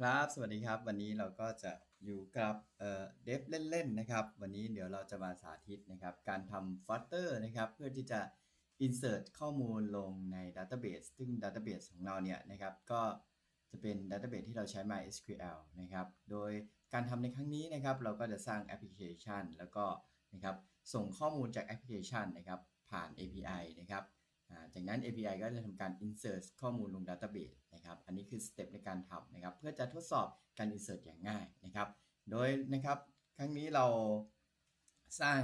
ครับ สวัสดีครับ วันนี้เราก็จะอยู่กับเอ่อเดฟเล่นๆนะครับ วันนี้เดี๋ยวเราจะมาสาธิตนะครับ การทำ Flutter นะครับ เพื่อที่จะ insert ข้อมูลลงใน Database ซึ่ง Database ของเราเนี่ยนะครับ ก็จะเป็น Database ที่เราใช้ MySQL นะครับ โดยการทำในครั้งนี้นะครับ เราก็จะสร้างแอปพลิเคชัน แล้วก็นะครับ ส่งข้อมูลจากแอปพลิเคชันนะครับ ผ่าน API นะครับ จากนั้น API ก็จะทำการ insert ข้อมูลลง database นะครับ อันนี้คือสเต็ปในการทำนะครับ เพื่อจะทดสอบการ insert อย่างง่ายนะครับ โดยนะครับ ครั้งนี้เราสร้าง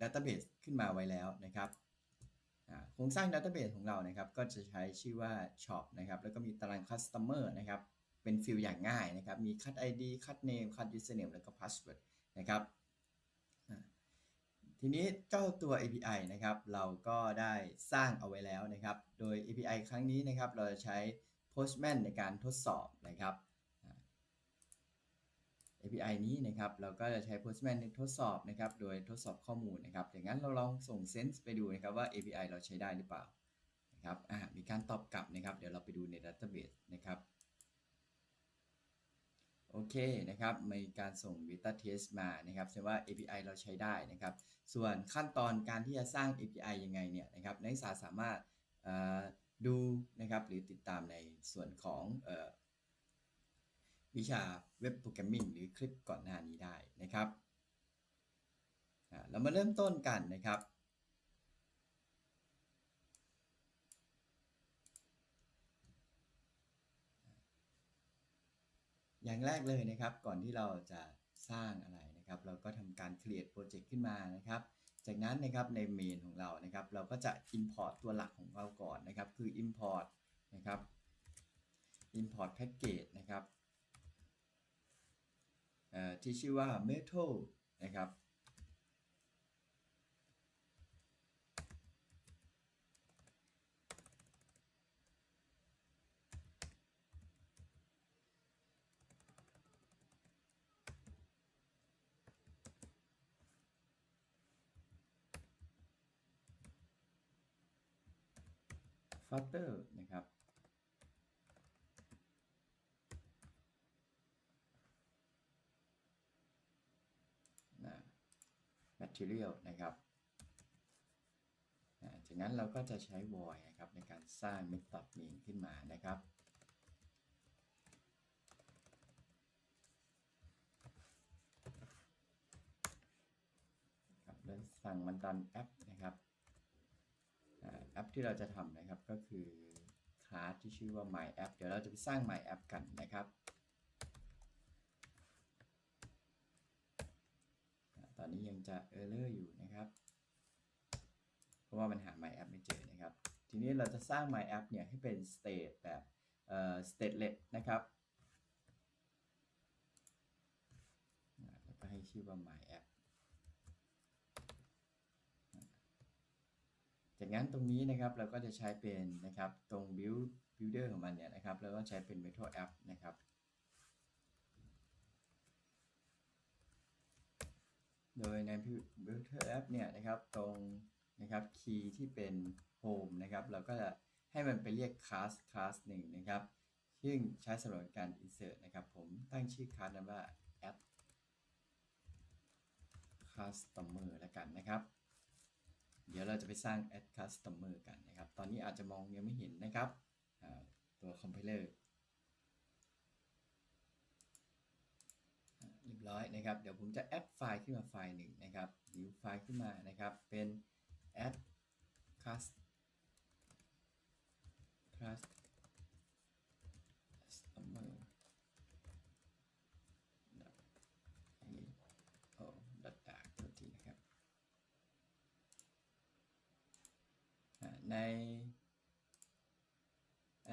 database ขึ้นมาไว้แล้วนะครับโครงสร้าง database ของเรานะครับ ก็จะใช้ชื่อว่า shop นะครับ แล้วก็มีตาราง customer นะครับ เป็นฟิลอย่างง่ายนะครับ มี cut ID cut name cut username แล้วก็ password นะครับ ทีนี้เจ้าตัว API นะครับ เราก็ได้สร้างเอาไว้แล้วนะครับ โดย API ครั้งนี้นะครับ เราจะใช้ Postman ในการทดสอบนะครับ API นี้นะครับ เราก็จะใช้ Postman ในทดสอบนะครับ โดยทดสอบข้อมูลนะครับอย่างนั้นเราลองส่ง Sense ไปดูนะครับว่า API เราใช้ได้หรือเปล่านะครับมีการตอบกลับนะครับ เดี๋ยวเราไปดูใน Database นะครับโอเคนะครับ มีการส่ง beta test มานะครับแสดงว่า API เราใช้ได้นะครับ ส่วนขั้นตอนการที่จะสร้าง API ยังไงเนี่ยนะครับนักศึกษาสามารถดูนะครับหรือติดตามในส่วนของออวิชาเว็บโปรแกรมมิ่งหรือคลิปก่อนหน้านี้ได้นะครับเรามาเริ่มต้นกันนะครับอย่างแรกเลยนะครับก่อนที่เราจะสร้างอะไร นะครับเราก็ทำการ create project ขึ้นมานะครับ จากนั้นนะครับในเมนของเรานะครับ เราก็จะ import ตัวหลักของเราก่อนนะครับ คือ import นะครับ import package นะครับที่ชื่อว่า metal นะครับ Flutter นะครับนะ Material นะครับ จากนั้นเราก็จะใช้ void นะครับในการสร้าง method main ขึ้นมานะครับ ครับแล้วสั่งมันดันแอปนะครับ แอปที่เราจะทำนะครับก็คือคลาสที่ชื่อว่า my app เดี๋ยวเราจะไปสร้าง my app กันนะครับ ตอนนี้ยังจะ error อยู่นะครับ เพราะว่ามันหา my app ไม่เจอนะครับ ทีนี้เราจะสร้าง my app เนี่ยให้เป็น state แบบเอ่อ stateless นะครับ แล้วก็ให้ชื่อว่า my app จากนั้นตรงนี้นะครับเราก็จะใช้เป็นนะครับตรง build builder ของมันเนี่ยนะครับแล้วก็ใช้เป็น metal app นะครับ โดยใน builder app เนี่ยนะครับตรงนะครับ key ที่เป็น home นะครับเราก็จะให้มันไปเรียก class class หนึ่งนะครับ ซึ่งใช้สำหรับการ insert นะครับ ผมตั้งชื่อ class นั้นว่า add customer แล้วกันนะครับ เดี๋ยวเราจะไปสร้าง add customer กันนะครับ ตอนนี้อาจจะมองยังไม่เห็นนะครับตัว compiler เรียบร้อยนะครับ เดี๋ยวผมจะ add ไฟล์ขึ้นมาไฟล์หนึ่งนะครับดิวไฟล์ขึ้นมานะครับ เป็น add class class customer โอ้ดัดดากตัวทีนะครับ ใน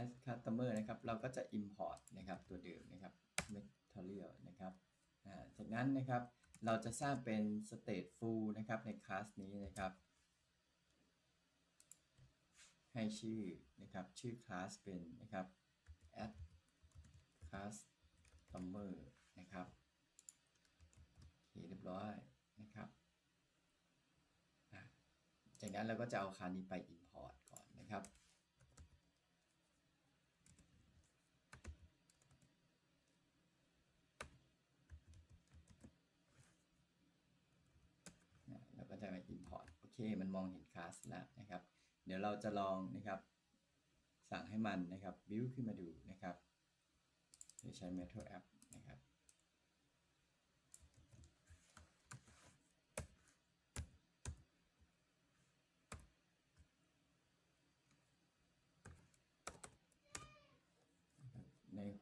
as customer นะครับ เราก็จะ import นะครับ ตัวเดิมนะครับ material นะครับจากนั้นนะครับ เราจะสร้างเป็น stateful นะครับ ในคลาสนี้นะครับ ให้ชื่อนะครับ ชื่อคลาสเป็นนะครับ add customer นะครับโอเคเรียบร้อยนะครับ จากนั้นเราก็จะเอาคานี้ไป import ก่อ ครับ แล้วก็จะมา import โอเค มันมองเห็นคลาสแล้วนะครับ เดี๋ยวเราจะลองนะครับ สั่งให้มันนะครับ build ขึ้นมาดูนะครับโดยใช้ method app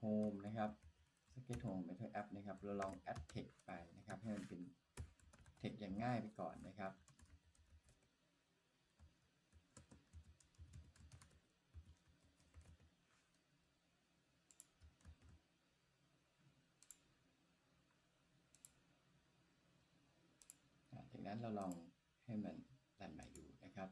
Home นะครับ Socket Home Metal App นะครับ เราลอง add text ไปนะครับ ให้มันเป็น text อย่างง่ายไปก่อนนะครับ จากนั้นเราลองให้มันรันใหม่ดูนะครับ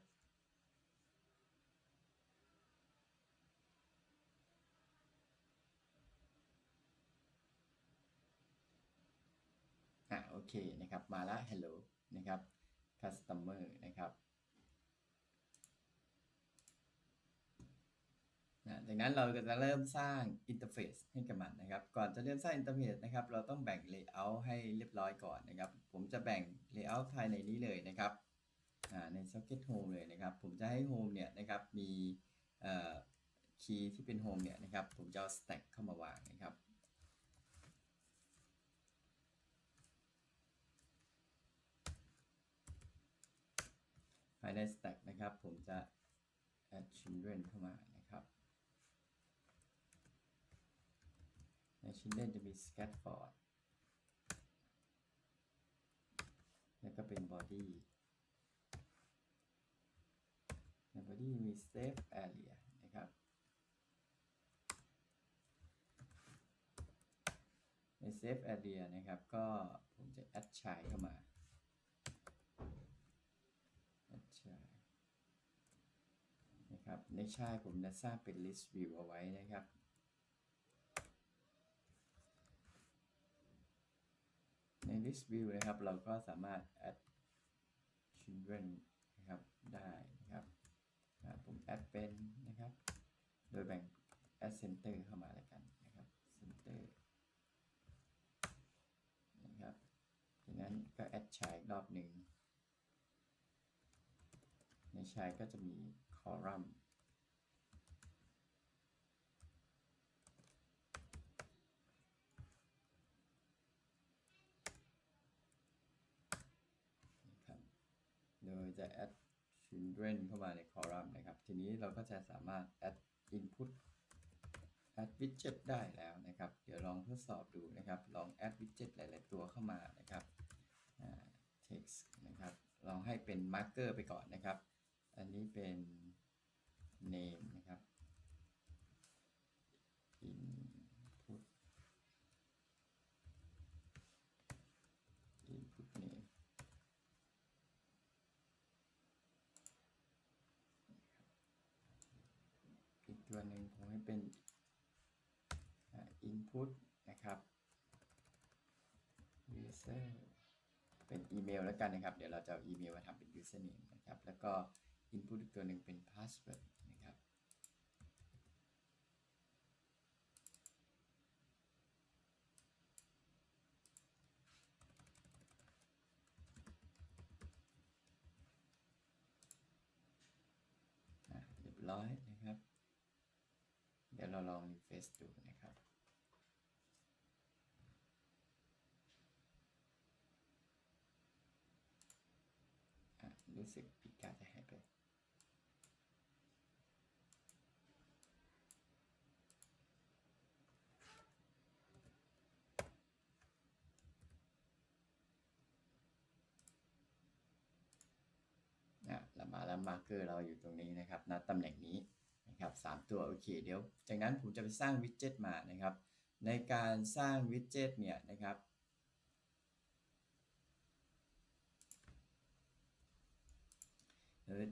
อะโอ เคนะครับมาละ hello นะครับ customer นะครับอะจากนั้นเราก็จะเริ่มสร้างอินเทอร์เฟซให้กับมันนะครับ ก่อนจะเริ่มสร้างอินเทอร์เฟซนะครับ เราต้องแบ่ง layout ให้เรียบร้อยก่อนนะครับ ผมจะแบ่ง layout ภายในนี้เลยนะครับใน socket home เลยนะครับ ผมจะให้ home เนี่ยนะครับมีคีย์ที่เป็น home เนี่ยนะครับ ผมจะเอา stack เข้ามาวางนะครับ ภายใน stack นะครับ ผมจะ add children เข้ามานะครับใน children จะมี scaffold แล้วก็เป็น body ใน body มี save area นะครับ ใน save area นะครับ ก็ผมจะ add child เข้ามา add child นะครับใชายผมจะสร้างเป็น list view เอาไว้นะครับ ใน list view นะครับ เราก็สามารถ add children นะครับ ได้นะครับ ผม add เป็นนะครับ โดยแบ่ง add center เข้ามาแล้วกันนะครับ center นะครับจากนั้นก็ add child อีกรอบหนึ่งในชายก็จะมี column นะครับ จะ add children เข้ามาในคอลัมน์นะครับ ทีนี้เราก็จะสามารถ add input add widget ได้แล้วนะครับ เดี๋ยวลองทดสอบดูนะครับ ลอง add widget หลาย ๆ ตัวเข้ามานะครับ text นะครับ ลองให้เป็น marker ไปก่อนนะครับ อันนี้เป็น name นะครับ input input name อีกตัวหนึ่ งให้เป็น input นะครับ user เป็นอีเมลแล้วกันนะครับ เดี๋ยวเราจะเอาอีเมลมาทำเป็น username นะครับ แล้วก็ input อีกตัวหนึ่งเป็น password นะครับ อะเรียบร้อยนะครับ เดี๋ยวเรา ลอง refresh ดูนะครับรู้สึกปีกาจะหายไปอะเรามาแล้วมาร์เกอร์เราอยู่ตรงนี้นะครับณตำแหน่งนี้ นะครับสามตัวโอเคเดี๋ยว จากนั้นผมจะไปสร้างวิดเจ็ตมานะครับ ในการสร้างวิดเจ็ตเนี่ยนะครับ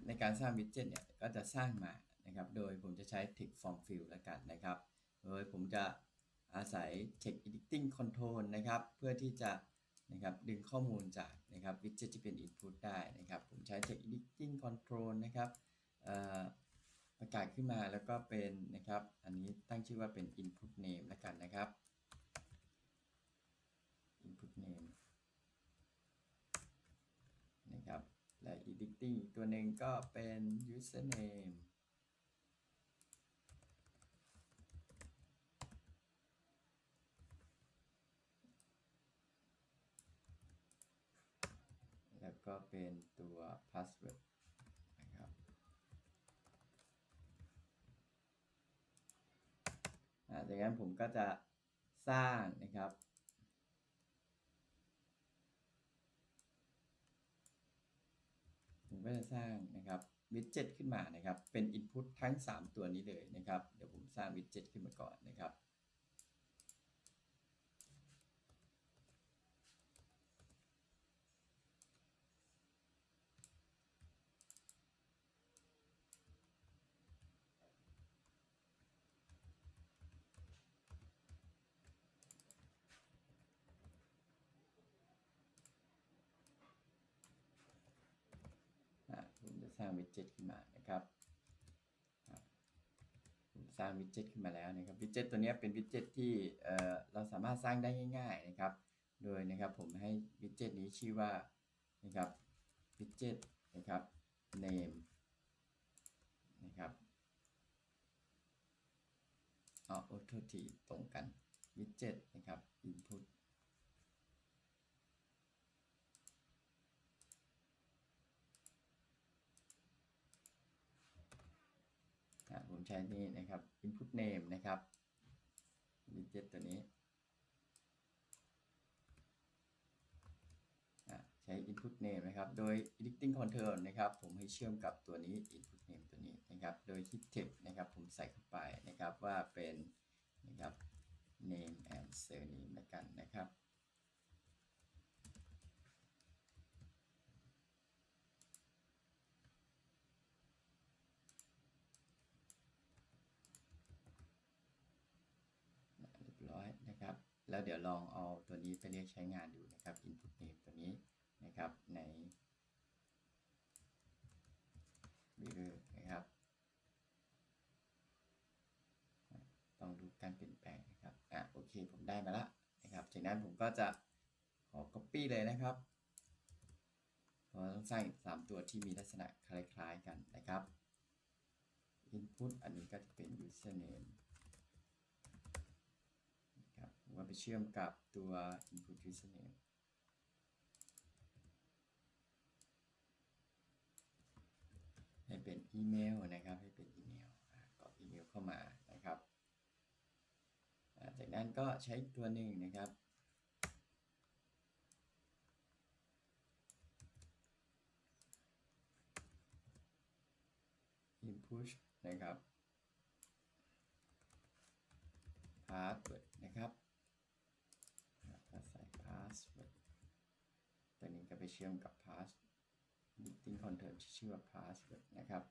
ในการสร้างวิดเจ็ตเนี่ยก็จะสร้างมานะครับ โดยผมจะใช้ text form fill แล้วกันนะครับ โดยผมจะอาศัย text editing control นะครับ เพื่อที่จะนะครับดึงข้อมูลจากนะครับวิดเจ็ตที่เป็น input ได้นะครับ ผมใช้ text editing control นะครับ เอ่อประกาศขึ้นมาแล้วก็เป็นนะครับ อันนี้ตั้งชื่อว่าเป็น input name แล้วกันนะครับ input name นะครับและ editing ตัวหนึ่งก็เป็น username แล้วก็เป็นตัว password นะครับ อ่าจากนั้นผมก็จะสร้างนะครับ ผมก็จะสร้างนะครับวิดเจ็ตขึ้นมานะครับ เป็น Input ทั้ง 3 ตัวนี้เลยนะครับ เดี๋ยวผมสร้างวิดเจ็ตขึ้นมาก่อนนะครับ สร้างวิดเจ็ตขึ้นมานะครับผมสร้างวิดเจ็ตขึ้นมาแล้วนะครับวิดเจ็ตตัวนี้เป็นวิดเจ็ตที่เอ่อเราสามารถสร้างได้ง่าย ๆนะครับ โดยนะครับผมให้วิดเจ็ตนี้ชื่อว่านะครับวิดเจ็ตนะครับ name นะครับอ๋อโททีตรงกันวิดเจ็ตนะครับ input อะ ผมใช้นี่นะครับ input name นะครับ widget ตัวนี้ ใช้ input name นะครับ โดย editing control นะครับ ผมให้เชื่อมกับตัวนี้ input name ตัวนี้นะครับ โดย hit text นะครับ ผมใส่เข้าไปนะครับว่าเป็นนะครับ name and surname ละกันนะครับ เรียบร้อยนะครับ แล้วเดี๋ยวลองเอาตัวนี้ไปเรียกใช้งานดูนะครับ input name ตัวนี้นะครับใน viewer นะครับ ต้องดูการเปลี่ยนแปลงนะครับ อะโอเคผมได้มาล้วนะครับ จากนั้นผมก็จะขอ copy เลยนะครับเราต้องสร้างสามตัวที่มีลักษณะคล้ายๆกันนะครับ input อันนี้ก็จะเป็น username มก็ไปเชื่อมกับตัว input username ให้เป็นอีเมลนะครับ ให้เป็นอีเมลกรอกอีเมลเข้ามานะครับ จากนั้นก็ใช้ตัวหนึ่งนะครับ input นะครับ password นะครับก็ใส่ password ตัวนี้ก็ ไปเชื่อมกับ pass editing control ที่ชื่อว่า pass นะครับ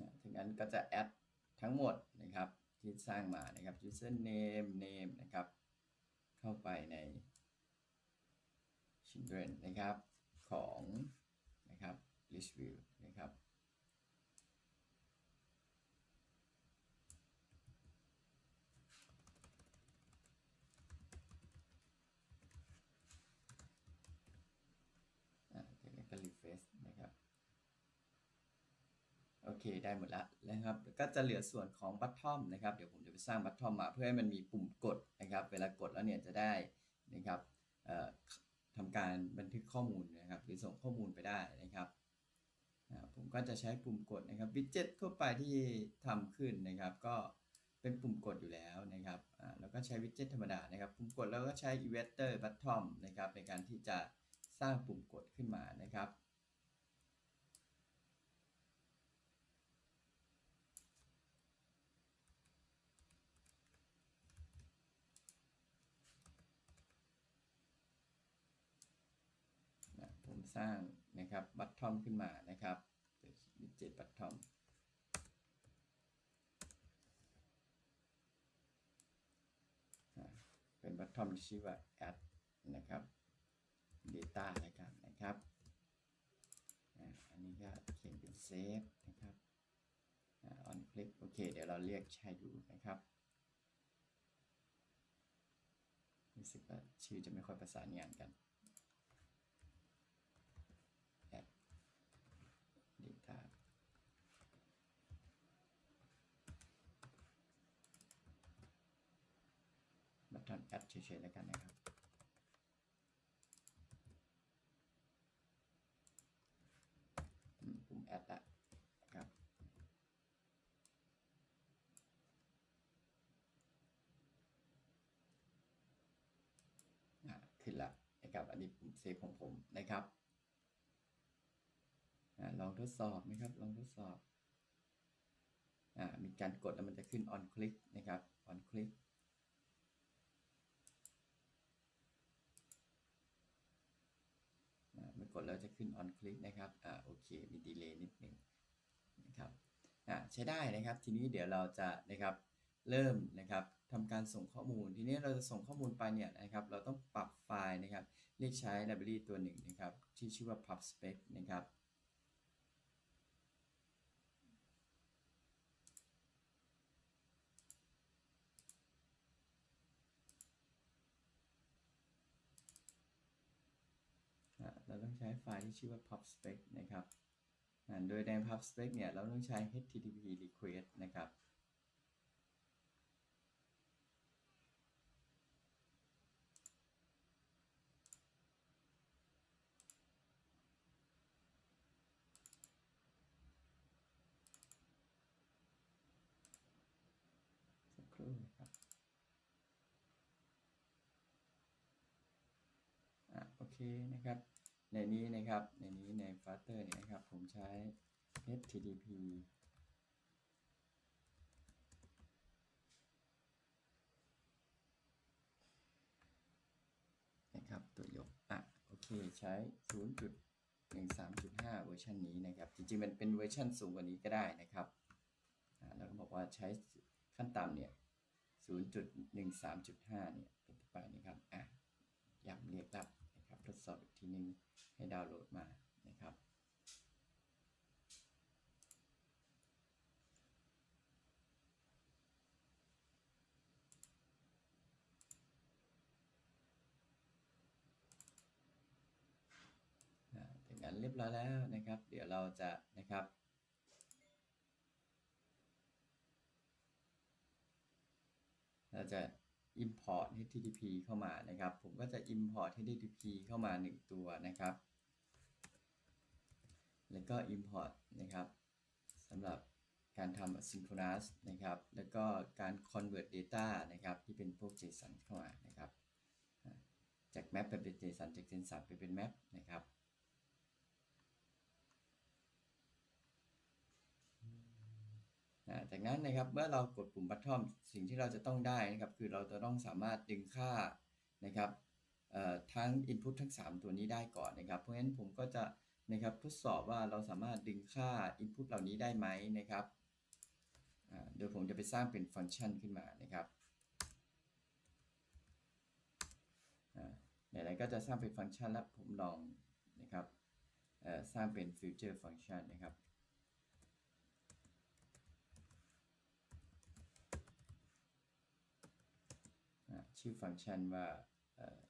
นะถึงนั้นก็จะ add ทั้งหมดนะครับที่สร้างมานะครับ username name นะครับ เข้าไปใน children นะครับของนะครับ list view นะครับ อะจากนั้นก็ refresh นะครับ โอ เคได้หมดแล้วนะครับก็จะเหลือส่วนของ bottom นะครับเดี๋ยวผมจะไปสร้าง bottom มาเพื่อให้มันมีปุ่มกดนะครับ เวลากดแล้วเนี่ยจะได้นะครับทำการบันทึกข้อมูลนะครับ หรือส่งข้อมูลไปได้นะครับผมก็จะใช้ปุ่มกดนะครับ widget ทั่วไปที่ทำขึ้นนะครับ ก็เป็นปุ่มกดอยู่แล้วนะครับแล้วก็ใช้ widget ธรรมดานะครับ ปุ่มกดแล้วก็ใช้ evator bottom นะครับในการที่จะสร้างปุ่มกดขึ้นมานะครับ นะ ผมสร้างนะครับบัตทอมขึ้นมานะครับเป็นวิดเจ็ตบัตทอมเป็นบัตทอมที่ชื่อว่า add นะครับ data แล้วกันนะครับอันนี้ก็เขียนเป็น save นะครับอะ on click โอเค เดี๋ยวเราเรียกใช้ดูนะครับรู้สึกว่าชื่อจะไม่ค่อยประสานงานกัน บัตตอน แอดเฉยๆแล้วกันนะครับ ปุ่มแอดละครับอ่าขึ้นละนะครับ อันนี้ปุ่มเซฟของผมนะครับอลองทดสอบนะครับ ลองทดสอบอ่ามีการกดแล้วมันจะขึ้น on click นะครับ on click อ่าเมื่อก ดแล้วจะขึ้น on click นะครับอ่าโอเคมีดีเลย์นิดหนึ่งนะครับอ่าใช้ได้นะครับ ทีนี้เดี๋ยวเราจะนะครับเริ่มนะครับทำการส่งข้อมูล ทีนี้เราจะส่งข้อมูลไปเนี่ยนะครับ เราต้องปรับไฟล์นะครับ เรียกใช้ library ตัวหนึ่งนะครับ ที่ชื่อว่า pubspec นะครับ อ่าเรา ต้องใช้ไฟล์ที่ชื่อว่า pubspec นะครับ โดยใน pubspec เนี่ย เราต้องใช้ http request นะครับ สักครู่นะครับอะโอเคนะครับ ในนี้นะครับ ในนี้ใน Flutter เนี่ยนะครับ ผมใช้ http นะครับ ตัวยก อะ โอเค ใช้ 0.13.5 เวอร์ชันนี้นะครับ จริงๆ มันเป็นเวอร์ชันสูงกว่านี้ก็ได้นะครับ อ่า แล้วก็บอกว่าใช้ขั้นต่ำเนี่ย 0.13.5 เนี่ย เป็นต้นไปนะครับ อะย้ำเรียกรับนะครับ ทดสอบอีกทีนึง ให้ดาวน์โหลดมานะครับ ถึงอันเรียบร้อยแล้วนะครับ เดี๋ยวเราจะนะครับเราจะ import http เข้ามานะครับ ผมก็จะ import http เข้ามา 1 ตัวนะครับ แล้วก็ import นะครับสำหรับการทำ synchronous นะครับ แล้วก็การ convert data นะครับ ที่เป็นพวก JSON เข้ามานะครับ จาก map ไปเป็น JSON จาก JSON ไปเป็น map นะครับจากนั้นนะครับเมื่อเรากดปุ่ม bottom สิ่งที่เราจะต้องได้นะครับ คือเราจะต้องสามารถดึงค่านะครับทั้ง input ทั้ง 3 ตัวนี้ได้ก่อนนะครับ เพราะฉะนั้นผมก็จะ นะครับ ทดสอบว่าเราสามารถดึงค่า input เหล่านี้ได้ไหมนะครับโดยผมจะไปสร้างเป็นฟังก์ชันขึ้นมานะครับอ่าไหนๆก็จะสร้างเป็นฟังก์ชันแล้วผมลองนะครับสร้างเป็น future function นะครับชื่อฟังก์ชันว่าเอ่อ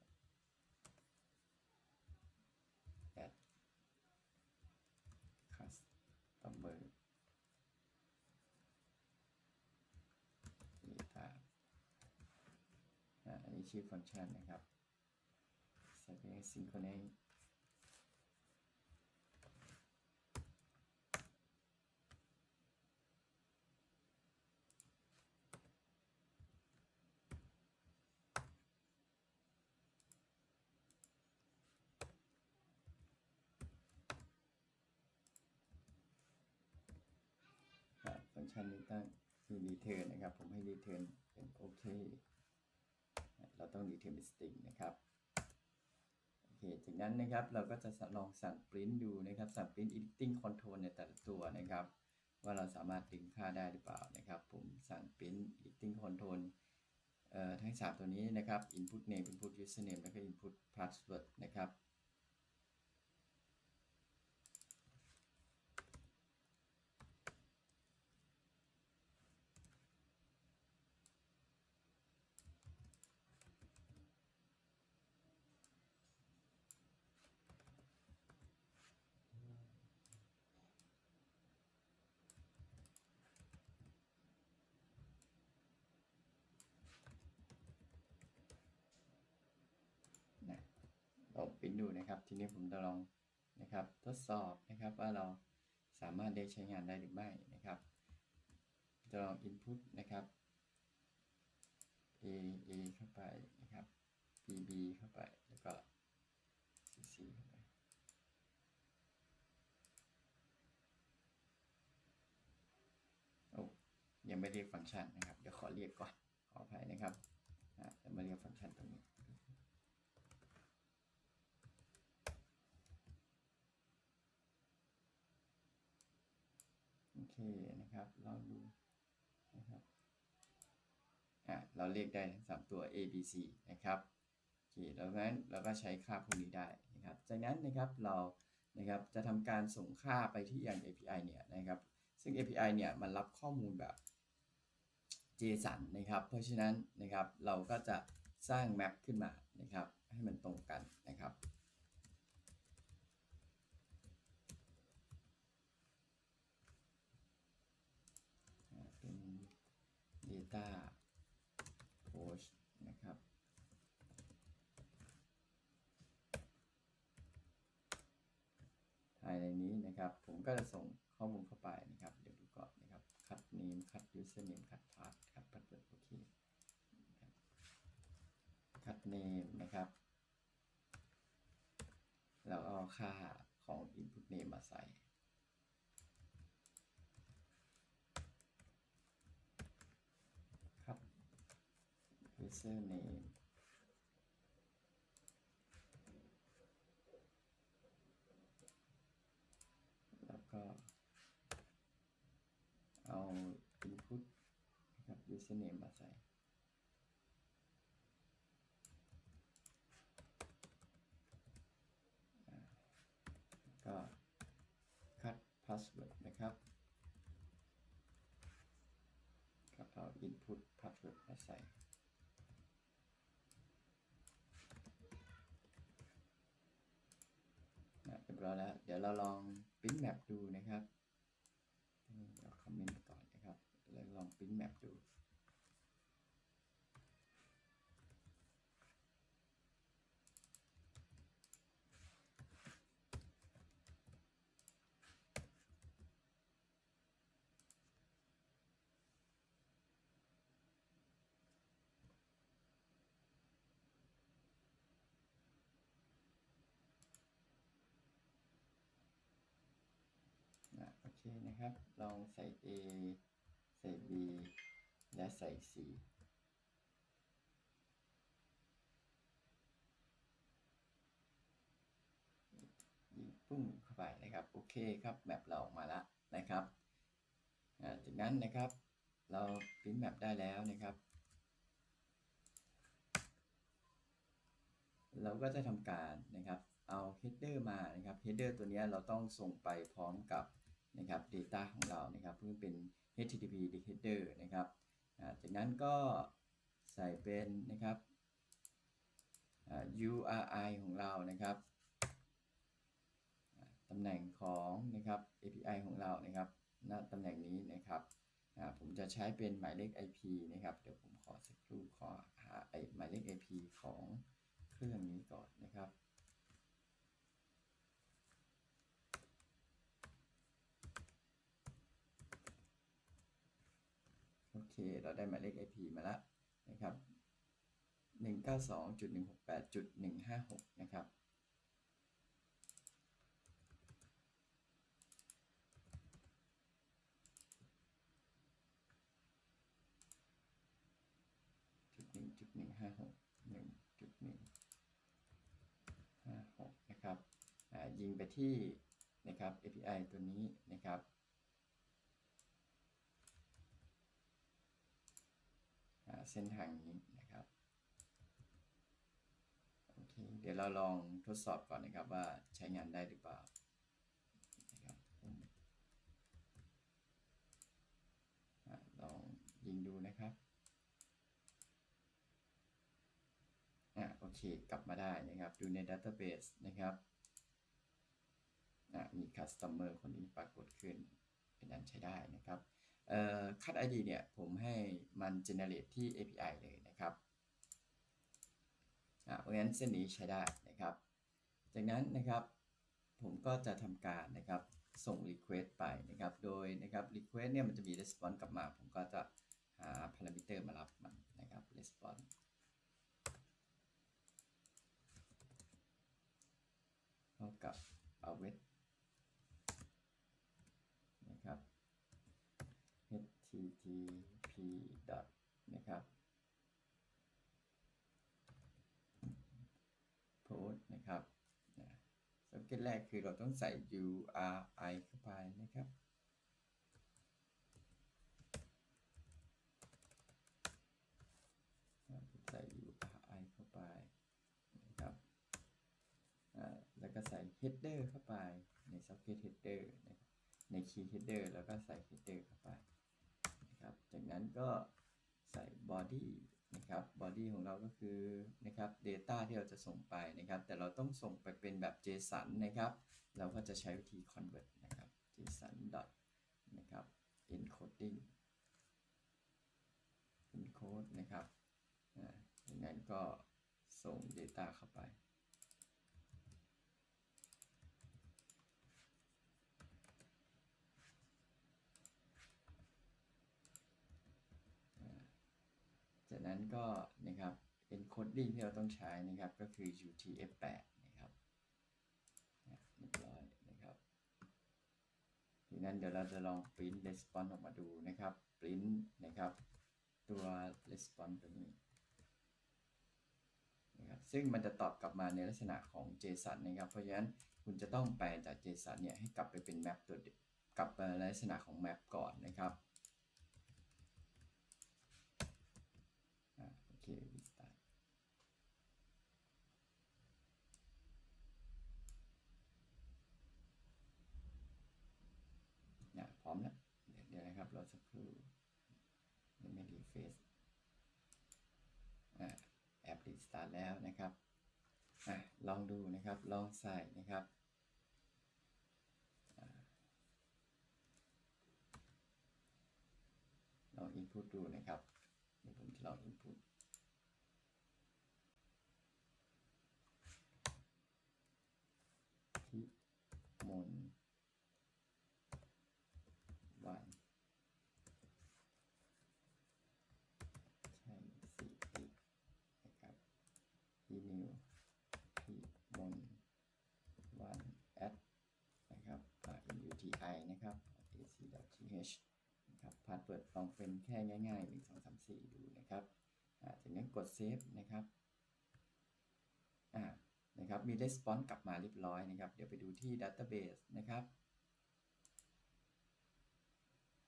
add customer data อะอันนี้ ชื่อฟังก์ชันนะครับ set asynchronous อะฟังก์ชันนี้ตั้งมี return นะครับ ผมให้ return เป็นโอเค เราต้อง deterministic นะครับ โอเค จากนั้นนะครับเราก็จะลองสั่ง print ดูนะครับ สั่ง print editing control ในแต่ละตัวนะครับ ว่าเราสามารถดึงค่าได้หรือเปล่านะครับ ผมสั่ง print editing control ทั้ง 3 ตัวนี้นะครับ input name input username แล้วก็ input password นะครับ อ นดูนะครับ ทีนี้ผมจะลองนะครับทดสอบนะครับว่าเราสามารถได้ใช้งานได้หรือไม่นะครับจะลอง input นะครับ a a เข้าไปนะครับ b b เข้าไปแล้วก็ c c เข้าไปโอ้ยังไม่เรียกฟังก์ชันนะครับ เดี๋ยวขอเรียกก่อนขออภัยนะครับอะจะมาเรียกฟังก์ชันตรงนี้ โอเค นะครับลองดูนะครับอะเราเรียกได้ทั้งสามตัว A B C นะครับโอเคแล้วงั้นเราก็ใช้ค่าพวกนี้ได้นะครับ จากนั้นนะครับเรานะครับจะทำการส่งค่าไปที่อย่าง API เนี่ยนะครับซึ่ง API เนี่ยมันรับข้อมูลแบบ JSON นะครับ เพราะฉะนั้นนะครับเราก็จะสร้างแมปขึ้นมานะครับให้มันตรงกันนะครับ อ่าเป็น data post นะครับ ภายในนี้นะครับ ผมก็จะส่งข้อมูลเข้าไปนะครับ เดี๋ยวดูก่อนนะครับ cut name cut username cut path ครับ password โอเคนะครับ cut name นะครับแล้วเอาค่าของ input name มาใส่ ครับ user name แล้วก็เอา input นะครับ username มาใส่ อ่าแล้วก็ cut password นะครับก็เอา input password มาใส่ ของเรียบร้อแล้ว เดี๋ยวเราลอง print map ดูนะครับเราคอมเมนต์ก่อนนะครับแล้วลอง print map ดูค นะครับ ลองใส่ A ใส่ B และใส่ C ยิงปุ้งเข้าไปนะครับ โอเคครับ แมปเราออกมาแล้วนะครับจากนั้นนะครับเราพิมพ์แมปได้แล้วนะครับ เราก็จะทำการนะครับเอา header มานะครับ header ตัวนี้เราต้องส่งไปพร้อมกับ นะครับ data ของเรานะครับเพื่อเป็น http header นะครับจากนั้นก็ใส่เป็นนะครับ URI ของเรานะครับตำแหน่งของนะครับ API ของเรานะครับณตำแหน่งนี้นะครับผมจะใช้เป็นหมายเลข IP นะครับ เดี๋ยวผมขอสักครู่ขอหาหมายเลข IP ของเครื่องนี้ก่อนนะครับ เคเราได้หมายเลข IP มาแล้วนะครับ 192.168.156 นะครับ จุดหนึ่งจุดหนึ่งห้าหกหนึ่งจุดหนึ่งห้าหกนะครับยิงไปที่นะครับ API ตัวนี้นะครับอ่า เส้นทางนี้นะครับโอเคเดี๋ยวเราลองทดสอบก่อนนะครับว่าใช้งานได้หรือเปล่านะครับลองยิงดูนะครับอะโอเคกลับมาได้นะครับ ดูใน Database นะครับอะมี Customer คนนี้ปรากฏขึ้นเป็นอันใช้ได้นะครับ เอ่อ Cut ID เนี่ยผมให้มัน generate ที่ API เลยนะครับเพราะงั้นเส้นนี้ใช้ได้นะครับ จากนั้นนะครับผมก็จะทำการนะครับส่ง request ไปนะครับ โดยนะครับ request เนี่ยมันจะมี response กลับมา ผมก็จะหา parameter มารับมันนะครับ response เท่ากับ await นะครับ http นะครับ post นะครับสังเกตแรกคือเราต้องใส่ URI เข้าไปนะครับ ใส่ URI เข้าไปนะครับ แล้วก็ใส่ header เข้าไปใน socket header ใน key header แล้วก็ใส่ header เข้าไป นะครับ จากนั้นก็ใส่ body นะครับ body ของเราก็คือนะครับ data ที่เราจะส่งไปนะครับ แต่เราต้องส่งไปเป็นแบบ JSON นะครับ เราก็จะใช้วิธี convert นะครับ JSON dot นะครับ encoding encode นะครับ อ่าจากนั้นก็ส่ง data เข้าไป จากนั้นก็นะครับ encoding ที่เราต้องใช้นะครับก็คือ UTF-8 นะครับนะเรียบร้อยนะครับ ทีนั้นเดี๋ยวเราจะลอง print response ออกมาดูนะครับ print นะครับ ตัว response ตัวนี้นะครับซึ่งมันจะตอบกลับมาในลักษณะของ JSON นะครับ เพราะฉะนั้นคุณจะต้องแปลจาก JSON เนี่ยให้กลับไปเป็น map ตัวกลับมาในลักษณะของ map ก่อนนะครับ อ่าโอเค restart นะพร้อมแล้ว เดี๋ยวเดี๋ยวนะครับ รอสักครู่ยังไม่รีเฟซอ่าแานแล้วนะครับอลองดูนะครับ ลองใส่นะครับ ลอง input ดูนะครับ เดี๋ยวผมจะลอง input ที่มนวันใช่สี่ปีนะครับอีเมลที่มนวันแอดนะครับอ่า uti นะครับ ac.th นะครับพาสเวิร์ด ลองเป็นแค่ง่ายๆ1 2 3 4ดูนะครับจากนั้นกดเซฟนะครับอ่านะครับมี response กลับมาเรียบร้อยนะครับ เดี๋ยวไปดูที่ database นะครับ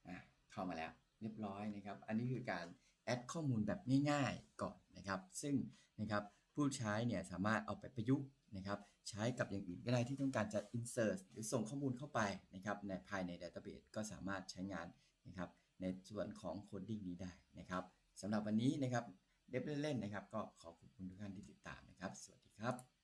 อ่าเข้ามาแล้วเรียบร้อยนะครับ อันนี้คือการแอดข้อมูลแบบง่ายๆก่อนนะครับ ซึ่งนะครับผู้ใช้เนี่ยสามารถเอาไปประยุกต์นะครับ ใช้กับอย่างอื่นก็ได้ที่ต้องการจะ insert หรือส่งข้อมูลเข้าไปนะครับในภายใน database ก็สามารถใช้งานนะครับ ในส่วนของโคดดิ้งนี้ได้นะครับสำหรับวันนี้นะครับเด็บเล่นๆนะครับ ก็ขอบคุณทุกท่านที่ติดตามนะครับ สวัสดีครับ